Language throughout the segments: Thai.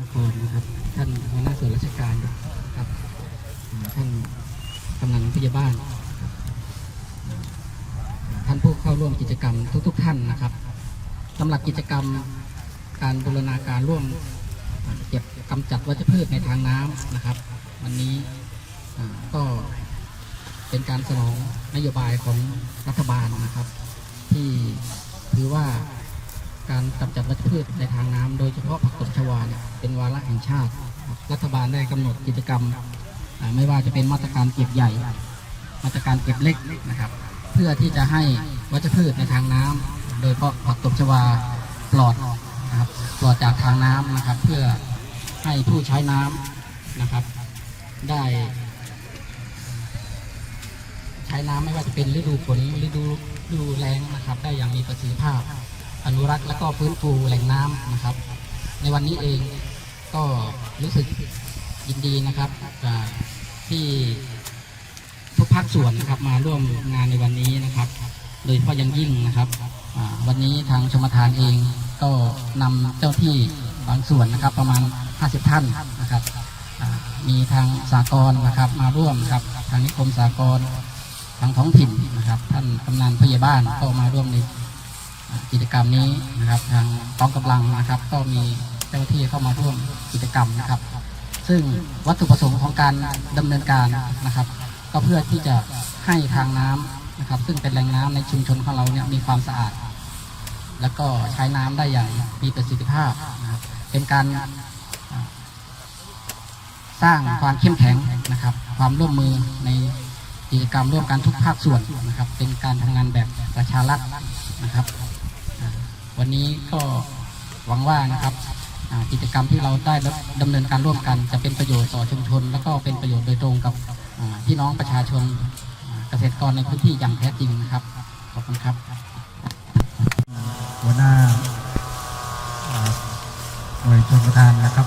นครนะครับท่านหัวหน้าส่วนราชการครับท่านกำนันผู้ใหญ่บ้านครับท่านผู้เข้าร่วมกิจกรรมทุก ๆ ท่านนะครับสำหรับกิจกรรมการบูรณาการร่วมเก็บกำจัดวัชพืชในทางน้ำนะครับ วันนี้ก็เป็นการสนองนโยบายของรัฐบาลนะครับ ที่ถือว่า การกำจัดวัชพืชในทางน้ำโดยเฉพาะผักตบชวาเนี่ยเป็นวาระแห่งชาติ รัฐบาลได้กำหนดกิจกรรม ไม่ว่าจะเป็นมาตรการเก็บใหญ่ มาตรการเก็บเล็กนะครับ เพื่อที่จะให้วัชพืชในทางน้ำโดยเฉพาะผักตบชวาปลอดนะครับปลอดจากทางน้ำนะครับ เพื่อให้ผู้ใช้น้ำนะครับ ได้ ใช้น้ำไม่ว่าจะเป็นฤดูฝนฤดูฤดูแล้งนะครับ ได้อย่างมีประสิทธิภาพ อนุรักษ์และก็ฟื้นฟูแหล่งน้ำนะครับ ในวันนี้เองก็รู้สึกยินดีนะครับที่ทุกภาคส่วนนะครับมาร่วมงานในวันนี้นะครับ โดยเฉพาะยังยิ่งนะครับ วันนี้ทางชมทานเองก็นำเจ้าที่บางส่วนนะครับ ประมาณ 50 ท่านนะครับ มีทางสากลนะครับมาร่วมครับทางนิคมสากลทางท้องถิ่นนะครับ ท่านกำนันผู้ใหญ่บ้านก็มาร่วมใน กิจกรรมนี้นะครับทางกองกำลังนะครับ ก็มีเจ้าหน้าที่เข้ามาร่วมกิจกรรมนะครับ ซึ่งวัตถุประสงค์ของการดำเนินการนะครับ ก็เพื่อที่จะให้ทางน้ำนะครับ ซึ่งเป็นแหล่งน้ำในชุมชนของเราเนี่ยมีความสะอาด แล้วก็ใช้น้ำได้อย่างมีประสิทธิภาพนะครับเป็นการสร้างความเข้มแข็งนะครับ ความร่วมมือในกิจกรรมร่วมกันทุกภาคส่วนนะครับ เป็นการทำงานแบบประชารัฐ นะครับวันนี้ก็หวังว่านะครับกิจกรรมที่เราได้ดำเนินการร่วมกันจะเป็นประโยชน์ต่อชุมชน แล้วก็เป็นประโยชน์โดยตรงกับพี่น้องประชาชนเกษตรกรในพื้นที่อย่างแท้จริงนะครับขอบคุณครับ หัวหน้าหน่วยชนประทานนะครับ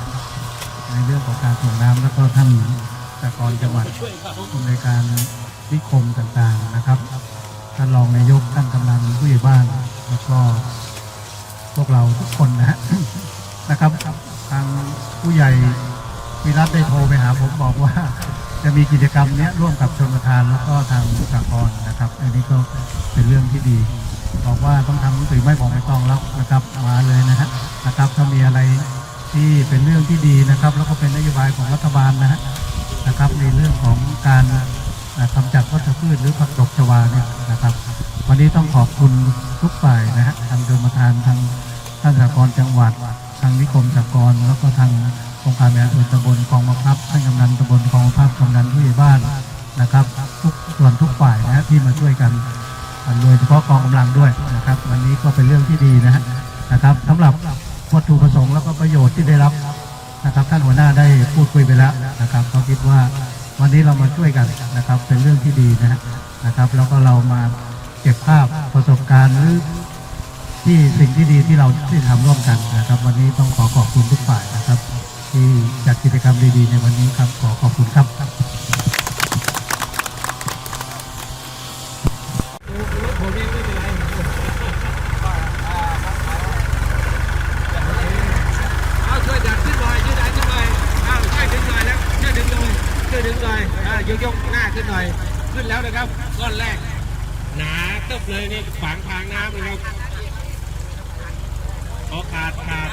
ในเรื่องของการส่งน้ำแล้วก็ท่านสากรจังหวัดในการนิคมต่างๆนะครับท่านรองนายกท่านกำนัน ก็พวกเราทุกคนนะฮะนะครับ ทางผู้ใหญ่วิรัตได้โทรไปหาผมบอกว่า จะมีกิจกรรมเนี้ยร่วมกับชนประทานแล้วก็ทางสากรนะครับ อันนี้ก็เป็นเรื่องที่ดี บอกว่าต้องทำหนังสือไม่บอกไม่ต้องแล้วนะครับมาเลยนะฮะนะครับถ้ามีอะไรที่เป็นเรื่องที่ดีนะครับ แล้วก็เป็นนโยบายของรัฐบาลนะฮะนะครับในเรื่องของการ กำจัดวัชพืชหรือผักตบชวาเนี่ยนะครับ วันนี้ต้องขอบคุณทุกฝ่ายนะฮะทางเดิมทานทางท่านสากรจังหวัด ทางนิคมสากรแล้วก็ทางองค์การบริหารส่วนตำบลคลองมะพร้าวท่านกำนันตำบลคลองมะพร้าวกำนันผู้ใหญ่บ้านนะครับ ทุกส่วนทุกฝ่ายนะฮะที่มาช่วยกันโดยเฉพาะกองกำลังด้วยนะครับ วันนี้ก็เป็นเรื่องที่ดีนะฮะนะครับสำหรับวัตถุประสงค์แล้วก็ประโยชน์ที่ได้รับนะครับ ท่านหัวหน้าได้พูดคุยไปแล้วนะครับเขาคิดว่า วันนี้เรามาช่วยกันนะครับ เป็นเรื่องที่ดีนะฮะนะครับแล้วก็เรามาเก็บภาพประสบการณ์หรือที่สิ่งที่ดีที่เราที่ทำร่วมกันนะครับ วันนี้ต้องขอขอบคุณทุกฝ่ายนะครับ ที่จัดกิจกรรมดีๆในวันนี้ครับขอขอบคุณครับ เอาช่วยดันขึ้นหน่อยช่วยดันขึ้นหน่อยเอาช่วยดึงหน่อยแล้วช่วยดึงหน่อยช่วยดึงหน่อ ยกยกหน้าขึ้นหน่อย ขึ้นแล้วนะครับก้อนแรก หนาตึบเลยนี่ขวางทางน้ำเลยครับขอขาดขาด